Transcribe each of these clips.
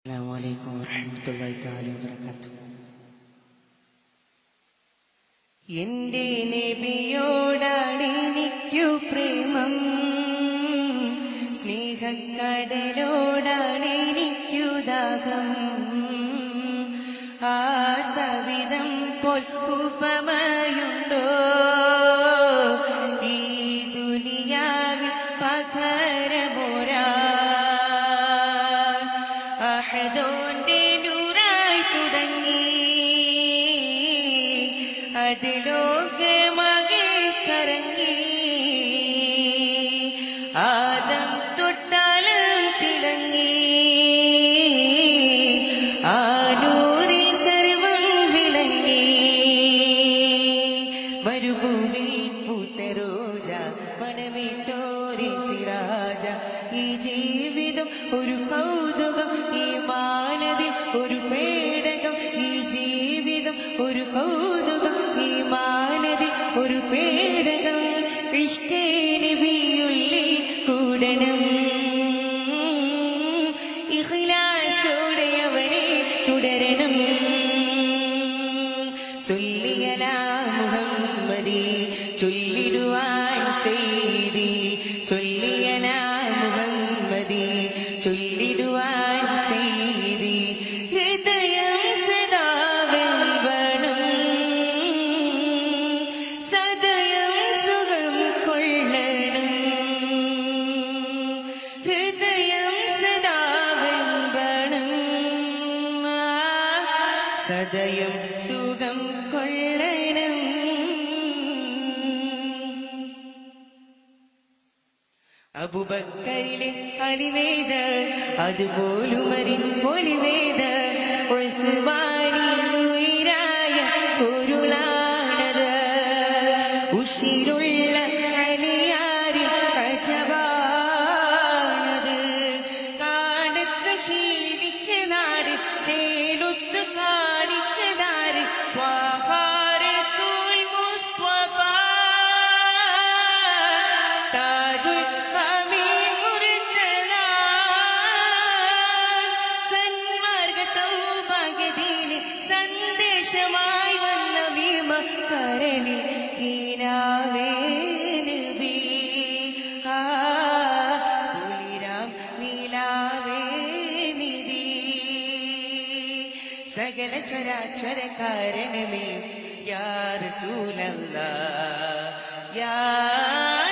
السلام عليكم ورحمة الله تعالى وبركاته എന്റെ നബിയോടാണ് എനിക്കു പ്രേമം സ്നേഹക്കടലോടാണ് എനിക്കു ദാഹം ആ സവിധം പോൽ ഉപമയുണ്ടോ ഒരു കൗതുകം ഈ മാനതിൽ ഒരു പേടകം. ഈ ജീവിതം ഒരു കൗതുകം ഇഷ്കേനബിയുള്ളിൽ സദയം സുഖം കൊള്ളണം. അബുബക്കരിലെ അലിവേദ അതുപോലും അരിൻ പൊലിവേദ چراچر کارن میں یا رسول اللہ یا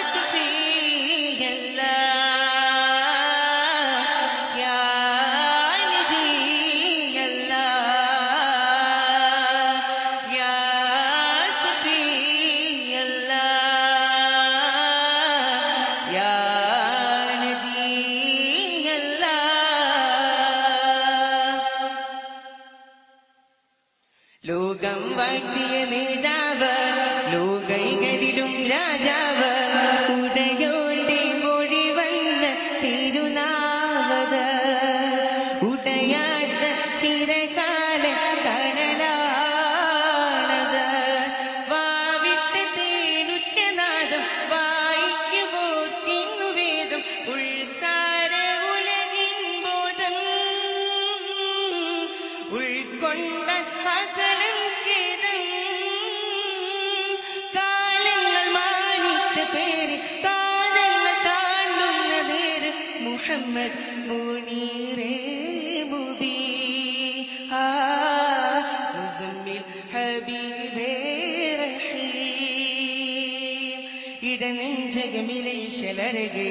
വാഴ്ത്തിയ നേതാവ് ലോകൈകരിലും രാജാവ് ഉടയോന്റെ മൊഴി വന്ന് തിരുനാവത് ഉടയാത്ത ചിരകാല കടലാണത് വാവിട്ട തേനുറ്റ നാദം വായിക്കുമോ തിങ്ങുവേദം ഉൾസാര ഉലകിൻ ബോധം. ഉൾക്കൊണ്ട അകലം محمد منير مبين. ها مزمل حبيب رحيم. இடநெஞ்சகமிலை ஷலரகு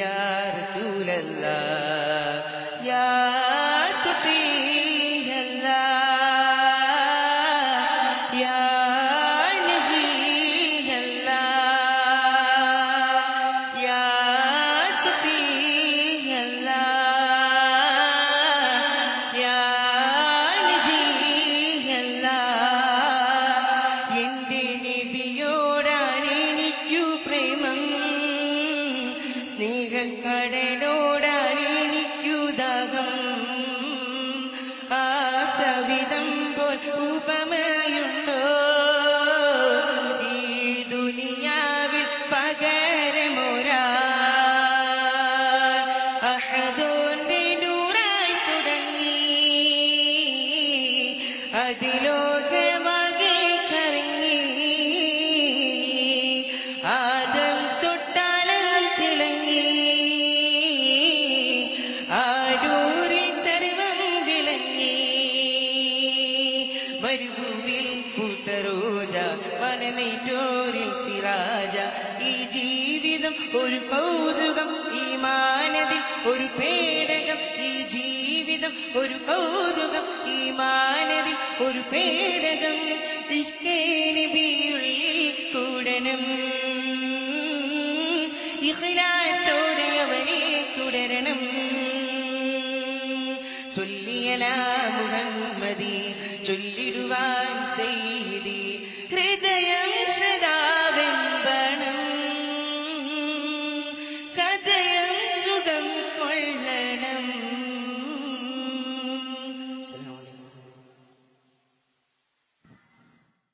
யா ரசூலல்லா யா ഒരു കൗതുകം ഈ മാനതി ഒരു പേടകം ഈ ജീവിതം ഒരു കൗതുകം ഈ മാനതിൽ ഒരു പേടകം. ഇഷ്കേനബിയുള്ളിൽ കൂടണം ഇഖ്ലാസോടെ അവനെ തുടരണം. ചൊല്ലിയല മുഹമ്മദി ചൊല്ലിടുവാൻ ചെയ്തി ഹൃദയം സദാവെമ്പണം സദയം